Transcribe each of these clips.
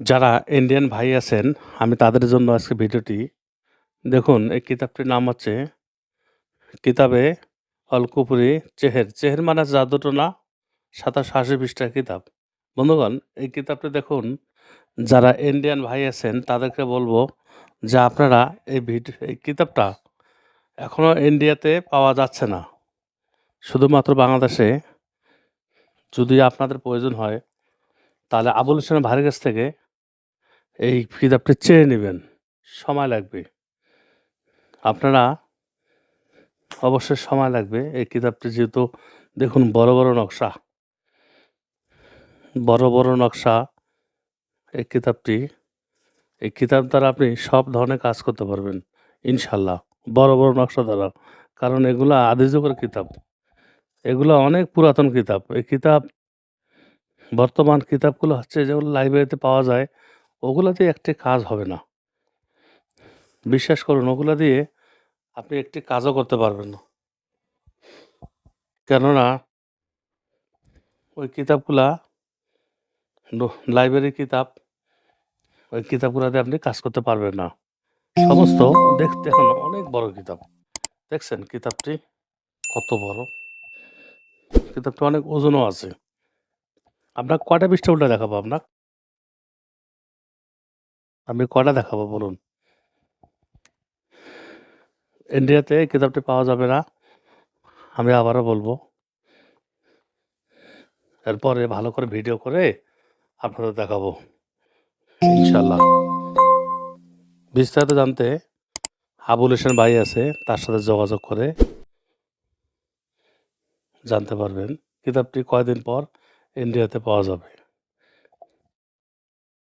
যারা ইন্ডিয়ান ভাই আছেন, আমি তাদের জন্য আজকে ভিডিওটি। দেখুন এই কিতাবটির নাম হচ্ছে কিতাবে অল কুফরি চেহের। চেহের মানে জাদুটোনা ২৭৮০ পৃষ্ঠার কিতাব। বন্ধুগণ এই কিতাবটি দেখুন যারা ইন্ডিয়ান ভাই আছেন তাদেরকে বলব যে আপনারা এই ভিডিও এই কিতাবটা এখনও ইন্ডিয়াতে পাওয়া যাচ্ছে না। শুধুমাত্র বাংলাদেশে যদি আপনাদের প্রয়োজন হয় তাহলে আবুল হোসেন ভাইয়ের কাছ থেকে এই কিতাবটি চেয়ে নেবেন। সময় লাগবে। আপনারা অবশ্যই সময় লাগবে। এই কিতাবটি যেহেতু দেখুন বড়, বড় নকশা। বড়, বড় নকশা এই কিতাবটি। এই কিতাব দ্বারা আপনি সব ধরনের কাজ করতে পারবেন ইনশাল্লাহ বড়, বড় নকশা দ্বারা। কারণ এগুলো আদি যুগের কিতাব। এগুলো অনেক পুরাতন কিতাব। এই কিতাব বর্তমান কিতাবগুলো হচ্ছে যেগুলো লাইব্রেরিতে পাওয়া যায় ওগুলা দিয়ে একটি কাজ হবে না। বিশ্বাস করুন, ওগুলা দিয়ে আপনি একটি কাজও করতে পারবেন না। কেননা ওই কিতাবগুলা ন, লাইব্রেরির কিতাব। ওই কিতাবগুলা দিয়ে আপনি কাজ করতে পারবেন না। সমস্ত দেখতে এখন অনেক বড় কিতাব। দেখছেন কিতাবটি কত বড়? কিতাবটা অনেক ওজনও আছে। আপনার কয়টা পৃষ্ঠা উল্টা দেখাবো আপনার? আমি কটা দেখাবো বলুন? ইন্ডিয়াতে এই কিতাবটি পাওয়া যাবে না। আমি আবারও বলব। এরপরে ভালো করে ভিডিও করে আপনাদের দেখাবো। ইনশাআল্লাহ। বিস্তারিত জানতে আবুল হোসেন ভাই আছে, তার সাথে যোগাযোগ করে জানতে পারবেন। কিতাবটি কয়দিন পর ইন্ডিয়াতে পাওয়া যাবে।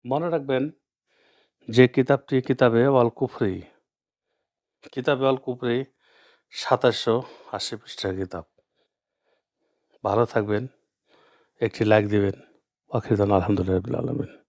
মনে রাখবেন যে কিতাবটি কিতাবে অল কুফরি। কিতাবে অল কুফরি ২৭৮০ পৃষ্ঠার কিতাব। ভালো থাকবেন। একটি লাইক দিবেন। ওয়াখির আলহামদুলিল্লাহ আলামিন।